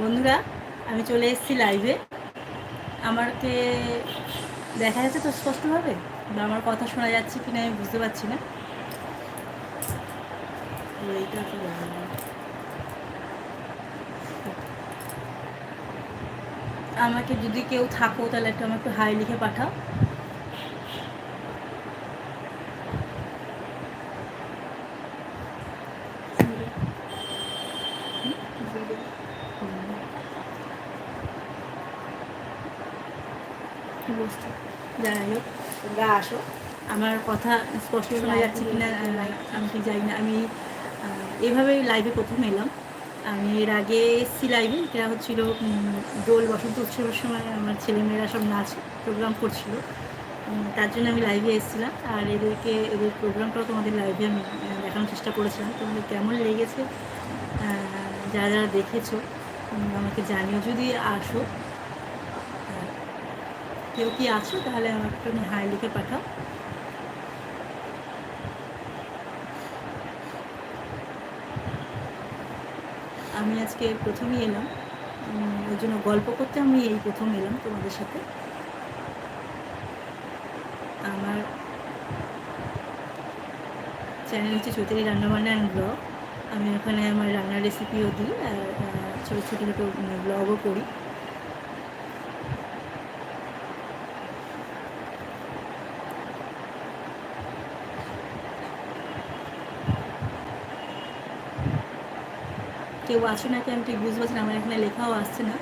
বন্ধুরা, আমি চলে এসেছি লাইভে আমাকে দেখা যাচ্ছে তো স্পষ্টভাবে, বা আমার কথা শোনা যাচ্ছে কি না আমি বুঝতে পারছি না। আমাকে যদি কেউ থাকো, তাহলে একটু আমাকে হাই লিখে পাঠাও। তোমরা আসো। আমার কথা স্পষ্ট শোনা যাচ্ছে কিনা আমি ঠিক জানি না। আমি আহ, এভাবেই লাইভে প্রথম এলাম। আমি এর আগে এসেছি লাইভে এটা হচ্ছিল দোল বসন্ত উৎসবের সময় আমার ছেলেমেয়েরা সব নাচ প্রোগ্রাম করছিল। তার জন্য আমি লাইভে এসেছিলাম। আর এদেরকে এদের প্রোগ্রামটাও তোমাদের লাইভে আমি দেখানোর চেষ্টা করেছিলাম। তোমাদের কেমন লেগেছে? যারা যারা দেখেছ আমাকে জানিও। যদি আসো কেউ কি আছো? তাহলে আমাকে একটু হাই লিখে পাঠাও। আমি আজকে প্রথমেই এলাম। ওই জন্য গল্প করতে আমি এই প্রথম এলাম তোমাদের সাথে। আমার চ্যানেল হচ্ছে চৈতালি রান্নাবান্না অ্যান্ড ব্লগ আমি ওখানে আমার রান্নার রেসিপিও দিই, আর ছোটো ছোটো ছোটো ব্লগও করি। কেউ আছো নাকি আমি ঠিক বুঝতে পারছি না, আমার এখানে লেখাও আসছে না,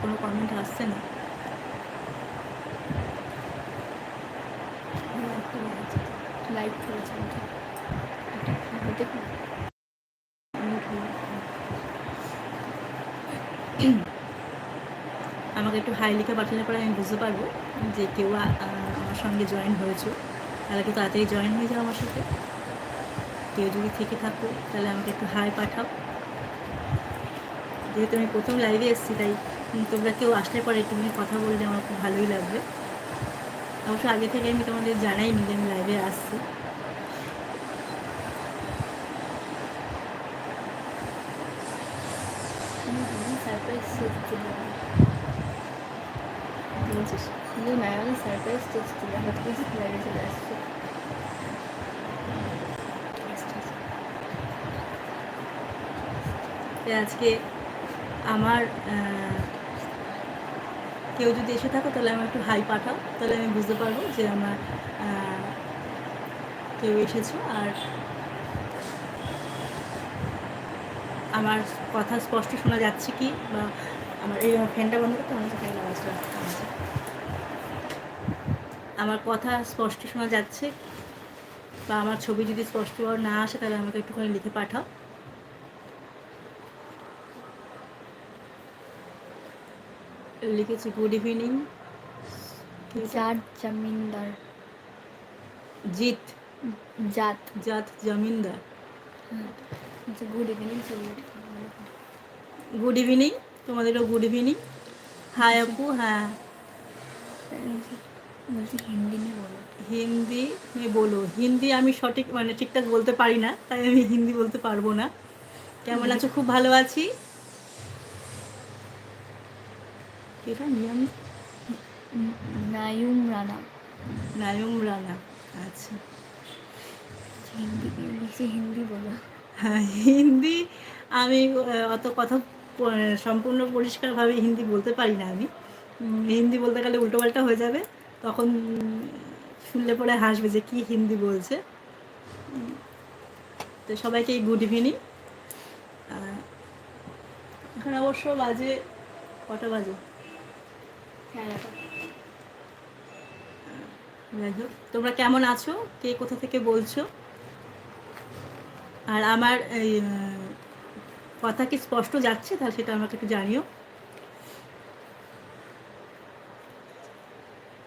কোনো কমেন্ট আসছে না। আমাকে। একটু হাই লিখে পাঠালে পরে আমি বুঝতে পারব যে কেউ আমার সঙ্গে জয়েন হয়েছো। তাহলে একটু তাড়াতাড়ি জয়েন হয়ে যাও আমার সাথে। কেউ যদি থেকে থাকো, তাহলে আমাকে একটু হাই পাঠাও। যেহেতু আমি প্রথম লাইভে এসেছি তাই তোমরা কেউ আসলে পরে একটু কথা বললে আমার খুব ভালোই লাগবে। অবশ্য আগে থেকে আমি তোমাদের জানাইনি যে আমি লাইভে আসছি। যে আজকে আমার কেউ যদি এসে থাকো, তাহলে আমার একটু হাই পাঠাও, তাহলে আমি বুঝতে পারব যে আমার কেউ এসেছ। আর আমার কথা স্পষ্ট শোনা যাচ্ছে কি? বা আমার, এই ফ্যানটা বন্ধ করতে আমার ফ্যান আওয়াজটা আমার কথা স্পষ্ট শোনা যাচ্ছে, বা আমার ছবি যদি স্পষ্ট না আসে, তাহলে আমাকে একটুখানি লিখে পাঠাও। লিখেছি গুড ইভিনিং জাত জমিনদার। জিত। জাত। জাত জমিনদার। আচ্ছা গুড ইভিনিং গুড ইভিনিং তোমাদেরও গুড ইভিনিং হাই আপু হ্যাঁ। বলছি হিন্দি নিয়ে বলো। হিন্দি মে বলো। হিন্দি আমি সঠিক মানে ঠিকঠাক বলতে পারি না তাই আমি হিন্দি বলতে পারব না। কেমন আছো? খুব ভালো আছি? এটা নিয়ম নায়ুম রানা। নায়ুম রানা আচ্ছা। হিন্দি বলছি হিন্দি বলো। হ্যাঁ হিন্দি আমি অত কথা সম্পূর্ণ পরিষ্কারভাবে হিন্দি বলতে পারি না আমি। হিন্দি বলতে গেলে উল্টোপাল্টা হয়ে যাবে। তখন শুনলে পরে হাসবে যে কি হিন্দি বলছে। তো সবাইকে গুড ইভিনিং। এখন অবশ্য বাজে কটা বাজে? তোমরা কেমন আছো? কে কোথা থেকে বলছো? আর আমার এই কথা কি স্পষ্ট যাচ্ছে? তাহলে সেটা আমাকে একটু জানিও।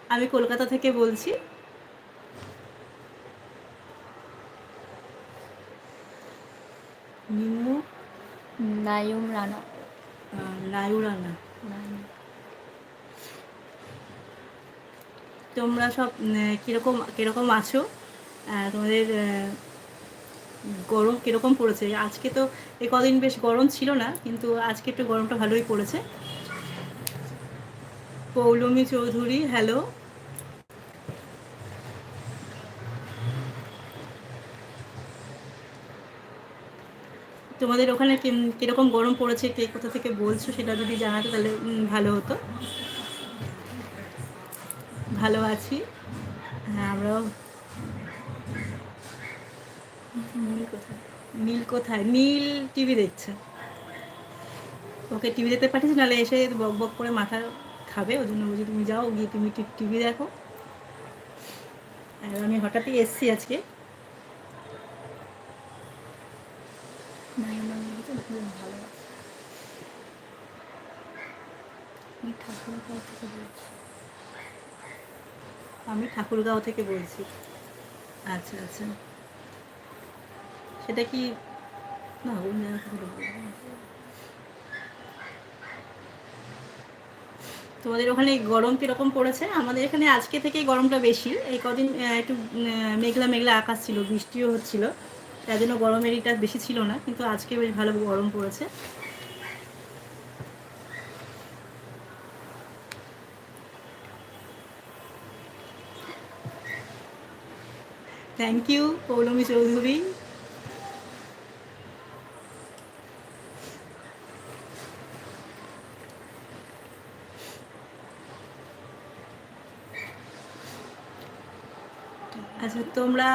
আমি কলকাতা থেকে বলছি। নিম্ন নায়ুম রানা। আহ, নায়ুরানা নায়ুম। তোমরা সব উম, কীরকম কীরকম আছো? তোমাদের গরম কীরকম পড়েছে? আজকে তো এই কদিন বেশ গরম ছিল না কিন্তু আজকে একটু গরমটা ভালোই পড়েছে। পৌলমী চৌধুরী হ্যালো। তোমাদের ওখানে কিম- কীরকম গরম পড়েছে কে কোথা থেকে বলছো সেটা যদি জানাতে তাহলে ভালো হতো। ভালো আছি। হ্যাঁ আমরাও। নীল কোথায়? নীল কোথায়? নীল টিভি দেখছে। ওকে টিভি দেখতে পাঠিয়েছি, নাহলে এসে বক বক করে মাথা খাবে ওই জন্য বলছি, তুমি যাও, গিয়ে তুমি টিভি দেখো। আর আমি হঠাৎই এসছি আজকে। ভালো ঠাকুরের আমি ঠাকুরগাঁও থেকে বলছি। আচ্ছা আচ্ছা। সেটা কি? তোমাদের ওখানে গরম কীরকম পড়েছে? আমাদের এখানে আজকে থেকেই গরমটা বেশি। এই কদিন একটু মেঘলা মেঘলা আকাশ ছিল, বৃষ্টিও হচ্ছিল। তার জন্য গরমের ইটা বেশি ছিল না, কিন্তু আজকে বেশ ভালো গরম পড়েছে। থ্যাংক ইউ পৌলমী চৌধুরী আচ্ছা তোমরা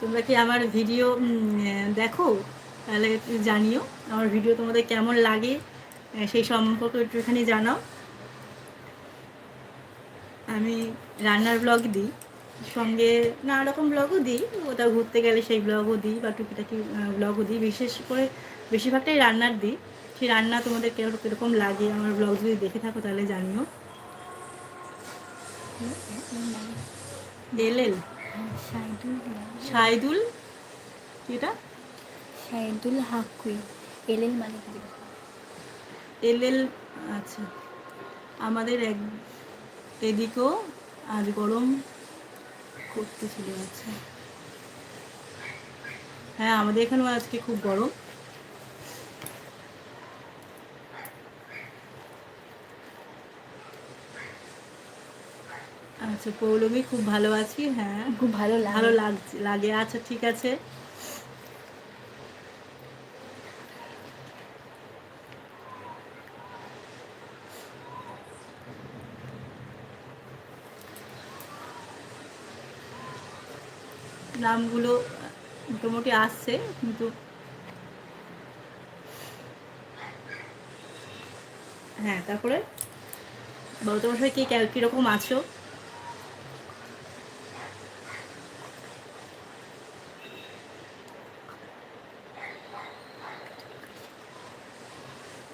তোমরা কি আমার ভিডিও দেখো? তাহলে জানিও, আমার ভিডিও তোমাদের কেমন লাগে সেই সম্পর্কে একটুখানি জানাও। আমি রান্নার ব্লগ দিই সঙ্গে নানা রকম ব্লগও দিই ওটা ঘুরতে গেলে সেই ব্লগও দিই বা টুকিটাকি ব্লগও দিই। বিশেষ করে বেশিরভাগটাই রান্নার দিই। সেই রান্না তোমাদের কেরকম কীরকম লাগে আমার ব্লগ যদি দেখে থাকো তাহলে জানিও। এল এল সাইদুল এটা শাহিদুল? হাকুই এল এল মানে এল এল আচ্ছা। আমাদের এক এদিকেও আজ গরম করতেছিল আচ্ছা হ্যাঁ আমাদের এখানেও আজকে খুব গরম। আচ্ছা পৌলমী খুব ভালো আছি? হ্যাঁ। খুব ভালো ভালো লাগছে লাগে। আচ্ছা ঠিক আছে। নামগুলো মোটামুটি আসছে কিন্তু হ্যাঁ তারপরে বলো তোমার সবাই কে কীরকম আছো?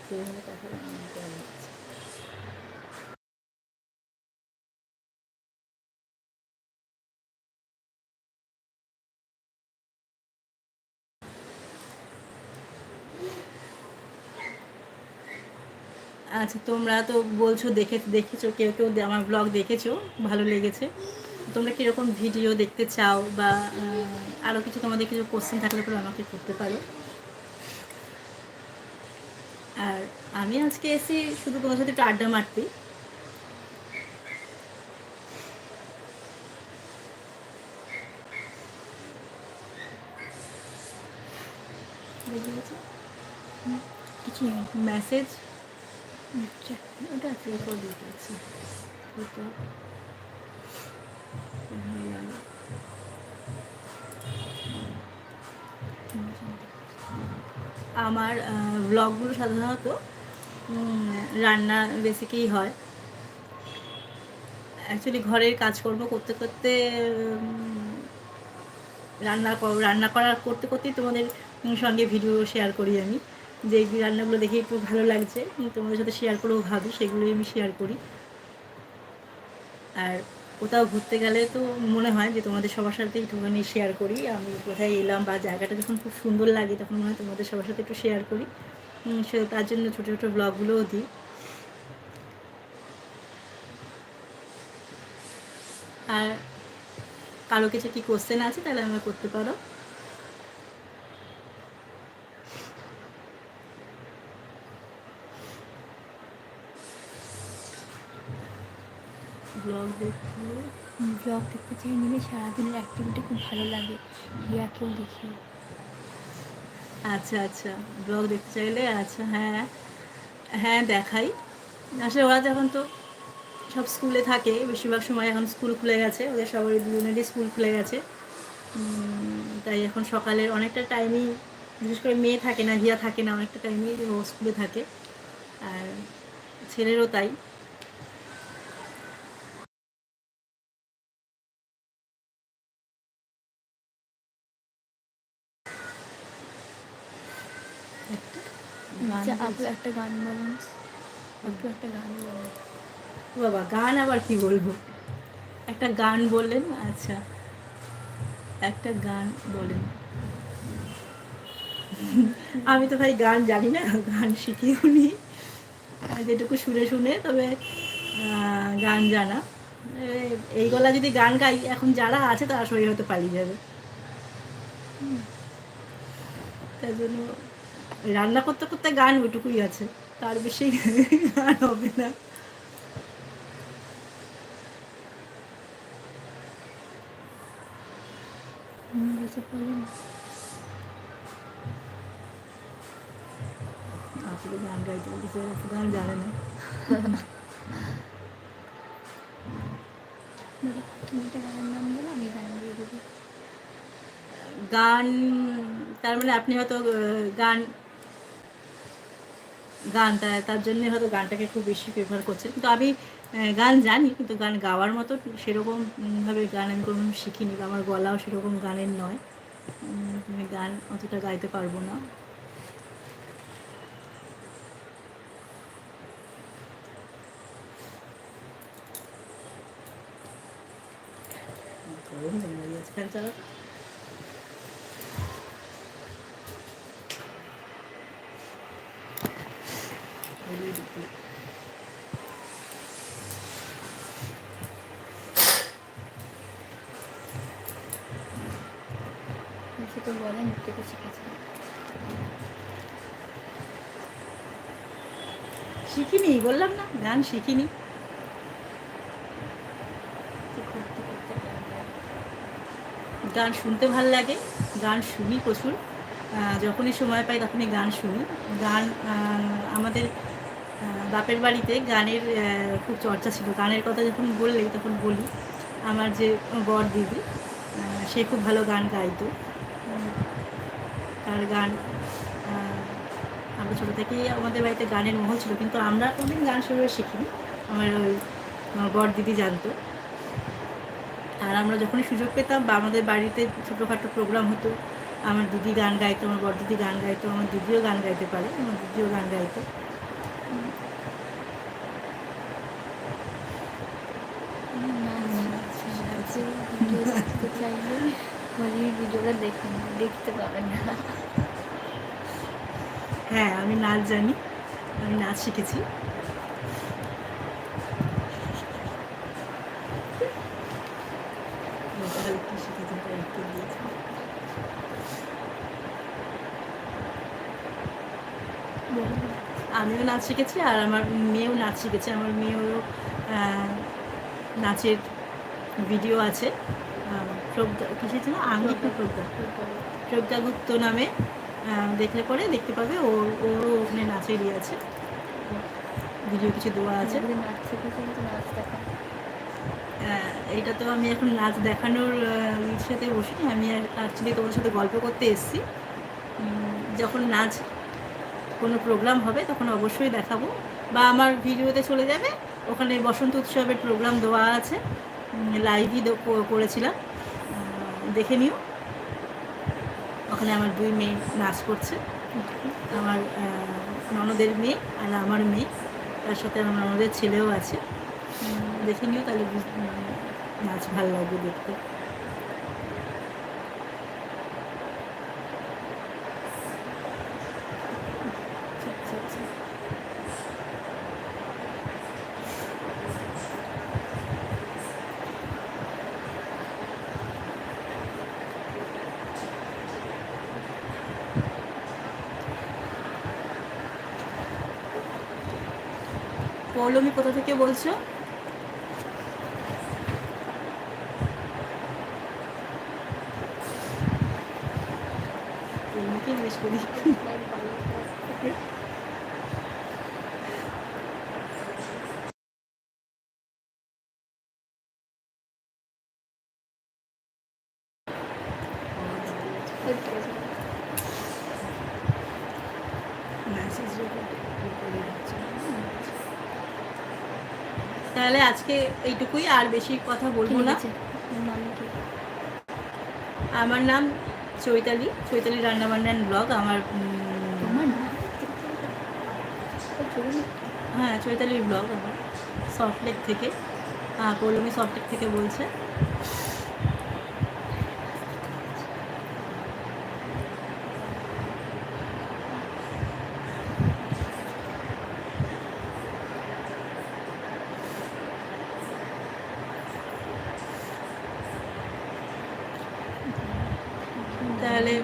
সেইভাবে কথা বলা আমাকে ভালো লাগছে। আচ্ছা তোমরা তো বলছো দেখে দেখেছ, কেউ কেউ আমার ব্লগ দেখেছ, ভালো লেগেছে। তোমরা কীরকম ভিডিও দেখতে চাও বা আরও কিছু তোমাদের কিছু কোশ্চেন থাকলে পরে আমাকে করতে পারো। আর আমি আজকে এসে শুধু তোমার সাথে একটু আড্ডা মারতে কিছু মেসেজ আচ্ছা ওটা আমার ব্লগগুলো সাধারণত রান্না বেসিকই হয়। অ্যাকচুয়ালি ঘরের কাজকর্ম করতে করতে রান্না রান্না করার, করতে করতেই তোমাদের সঙ্গে ভিডিও শেয়ার করি আমি। যে রান্নাগুলো দেখে একটু ভালো লাগছে। তোমাদের সাথে শেয়ার করেও ভাবি সেগুলোই আমি শেয়ার করি। আর কোথাও ঘুরতে গেলে তো মনে হয় যে তোমাদের সবার সাথে একটুখানি শেয়ার করি। আমি কোথায় এলাম বা জায়গাটা যখন খুব সুন্দর লাগে, তখন মনে হয় তোমাদের সবার সাথে একটু শেয়ার করি। সে তার জন্য ছোটো ছোটো ব্লগগুলোও দিই। আর কারও কিছু কি কোশ্চেন আছে তাহলে আমরা করতে পারো। ব্লগ দেখতে চাই, নিলে সারাদিনের অ্যাক্টিভিটি খুব ভালো লাগে। রিয়াকেও দেখি। আচ্ছা আচ্ছা। ব্লগ দেখতে চাইলে আচ্ছা হ্যাঁ। হ্যাঁ দেখাই। আসলে ওরা যখন তো সব স্কুলে থাকে, বেশিরভাগ সময় এখন স্কুল খুলে গেছে, ওদের সবারই দুজনেরই স্কুল খুলে গেছে। তাই এখন সকালের অনেকটা টাইমই বিশেষ করে মেয়ে থাকে না হিয়া থাকে না, অনেকটা টাইমই ও স্কুলে থাকে। আর ছেলেরও তাই। আচ্ছা আপু একটা গান বলুন। আপু একটা গান বলুন। বাবা, গান আবার কি বলব? একটা গান বললেন আচ্ছা। একটা গান বলেন। আমি তো ভাই গান জানি না, গান শিখিও নি যেটুকু শুনে শুনে, তবে গান জানা। এই গলা যদি গান গাই, এখন যারা আছে তারা শরীর হয়তো পালিয়ে যাবে। তাই জন্য রান্না করতে করতে গান ওইটুকুই আছে। তার বেশি গান হবে না। গান গান তার মানে আপনি হয়তো গান গান তা- তার জন্য হয়তো গানটাকে খুব বেশি প্রেফার করছেন কিন্তু আমি গান জানি কিন্তু গান গাওয়ার মতো সেরকম উম, ভাবে গান আমি কোনো শিখিনি বা আমার গলাও সেরকম গানের নয়। আমি গান অতটা গাইতে পারব না। হয়ে শিখিনি, বললাম না, গান শিখিনি। গান শুনতে ভালো লাগে, গান শুনি প্রচুর। যখনই সময় পাই তখনই গান শুনি। গান আমাদের বাপের বাড়িতে গানের খুব চর্চা ছিল। গানের কথা যখন বললেই তখন বলি, আমার যে বর দিদি সে খুব ভালো গান গাইতো। তার গান আমরা ছোটো থেকেই আমাদের বাড়িতে গানের মহল ছিল, কিন্তু আমরা কোনোদিন গান সেভাবে শিখিনি। আমার ওই বর দিদি জানতো। আর আমরা যখনই সুযোগ পেতাম বা আমাদের বাড়িতে ছোটোখাটো প্রোগ্রাম হতো, আমার দিদি গান গাইতো, আমার বড় দিদি গান গাইতো, আমার দিদিও গান গাইতে পারে, আমার দিদিও গান গাইতো। চাইলে হলির ভিডিওটা দেখুন দেখতে পাবেন না। হ্যাঁ আমি নাচ জানি আমি নাচ শিখেছি। আমিও নাচ শিখেছি আর আমার মেয়েও নাচ শিখেছে। আমার মেয়েরও আহ, নাচের ভিডিও আছে। প্রজ্ঞা কিসের ছিল আঙ্গিক প্রজ্ঞা। প্রজ্ঞা গুপ্ত নামে দেখলে পরে দেখতে পাবে ওর ওরও ওখানে নাচেরই আছে। ভিডিও কিছু দেওয়া আছে। নাচ তো আমি এখন নাচ দেখানোর ইচ্ছেতে বসিনি। আমি অ্যাকচুয়ালি তোমার সাথে গল্প করতে এসেছি। যখন নাচ কোনো প্রোগ্রাম হবে তখন অবশ্যই দেখাবো। বা আমার ভিডিওতে চলে যাবে। ওখানে বসন্ত উৎসবের প্রোগ্রাম দেওয়া আছে। লাইভই করেছিলাম। দেখে নিও। ওখানে আমার দুই মেয়ে নাচ করছে। আমার ননদের মেয়ে আর আমার মেয়ে। তার সাথে আমার ননদের ছেলেও আছে। দেখে নিও তাহলে নাচ ভালো লাগবে দেখতে। পৌলমি কোথা থেকে বলছো জিজ্ঞেস করি। তাহলে আজকে এইটুকুই আর বেশি কথা বলব না। আমার নাম চৈতালি চৈতালি রান্নাবান্নার ব্লগ আমার হ্যাঁ চৈতালির ব্লগ আমার সল্টলেক থেকে হ্যাঁ কলমি সফটলেক থেকে বলছে। তাহলে,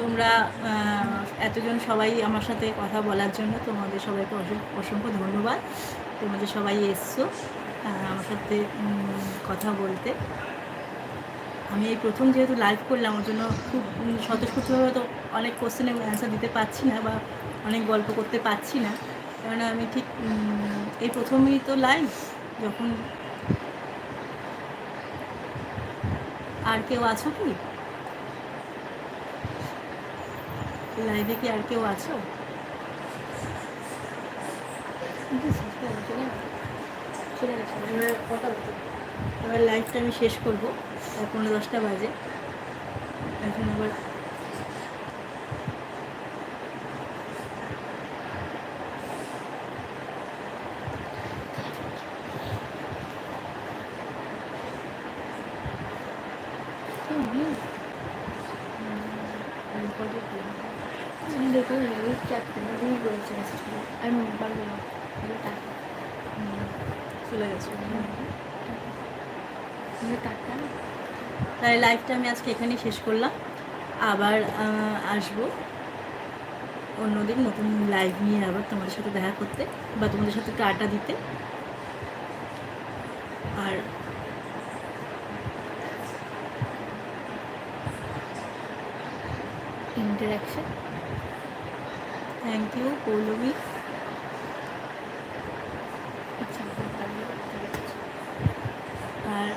তোমরা এতজন সবাই আমার সাথে কথা বলার জন্য তোমাদের সবাইকে অসংখ্য ধন্যবাদ। তোমাদের সবাই এসছো আমার সাথে কথা বলতে। আমি এই প্রথম যেহেতু লাইভ করলাম, ওর জন্য খুব স্বতঃস্ফূর্তভাবে তো অনেক কোশ্চেনের অ্যান্সার দিতে পারছি না বা অনেক গল্প করতে পারছি না। কেননা আমি ঠিক এই প্রথমেই তো লাইভ যখন আর কেউ আছো কি? লাইভে কি আর কেউ আছো? এবার লাইভটা আমি শেষ করব। পনেরো দশটা বাজে। এখন আবার দেখো রিচ চ্যাট করে রিচ বলেছে আমি পারব না টাকা চলে গেছে টাকা তাই লাইভটা আমি আজকে এখানেই শেষ করলাম। আবার আসব অন্যদিন নতুন লাইভ নিয়ে আবার তোমাদের সাথে দেখা করতে বা তোমাদের সাথে আড্ডা দিতে। আর ইন্টারাকশন থ্যাংক ইউ পৌলমী আচ্ছা পারব আর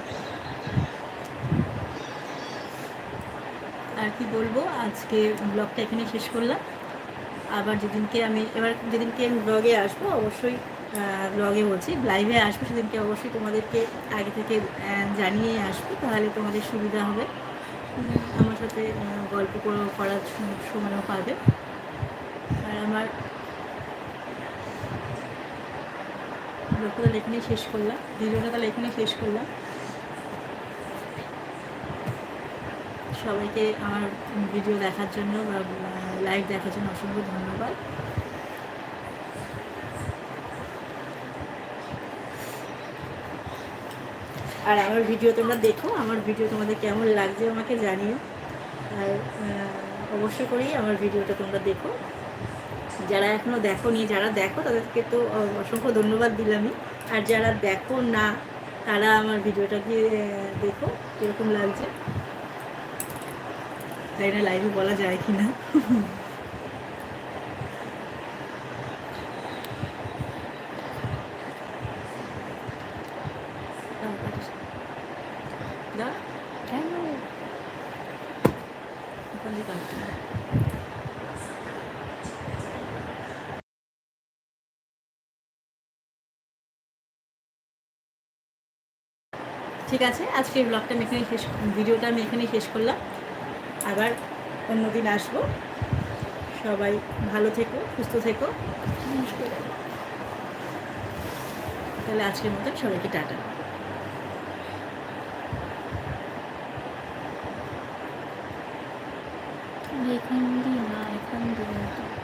আর কি বলব আজকে ব্লগটা এখানে শেষ করলাম। আবার যেদিনকে আমি, এবার যেদিনকে আমি ব্লগে আসব, অবশ্যই ব্লগে বলছি। লাইভে আসব, সেদিনকে অবশ্যই তোমাদেরকে আগে থেকে জানিয়ে আসব, তাহলে তোমাদের সুবিধা হবে। আমার সাথে গল্প করার সম- সময়ও পাবে। আর আমার ব্লগটা তাহলে এখানেই শেষ করলাম। ভিডিওটা তাহলে এখানেই শেষ করলাম। সবাইকে আমার ভিডিও দেখার জন্য বা লাইভ দেখার জন্য অসংখ্য ধন্যবাদ। আর আমার ভিডিও তোমরা দেখো, আমার ভিডিও তোমাদের কেমন লাগছে আমাকে জানিও। আর অবশ্য করেই আমার ভিডিওটা তোমরা দেখো। যারা এখনও দেখো নি যারা দেখো, তাদেরকে তো অসংখ্য ধন্যবাদ দিলামই। আর যারা দেখো না, তারা আমার ভিডিওটা গিয়ে দেখো, কীরকম লাগছে। তাই না লাইভে বলা যায় কি না। ঠিক আছে আজকে এই ব্লগটা আমি এখানেই শেষ ভিডিওটা আমি এখানেই শেষ করলাম। আবার অন্য দিন আসব। সবাই ভালো থেকো, সুস্থ থেকো। তাহলে আজকের মতন সবাইকে টাটা। এখান দিয়ে না এখান দিয়ে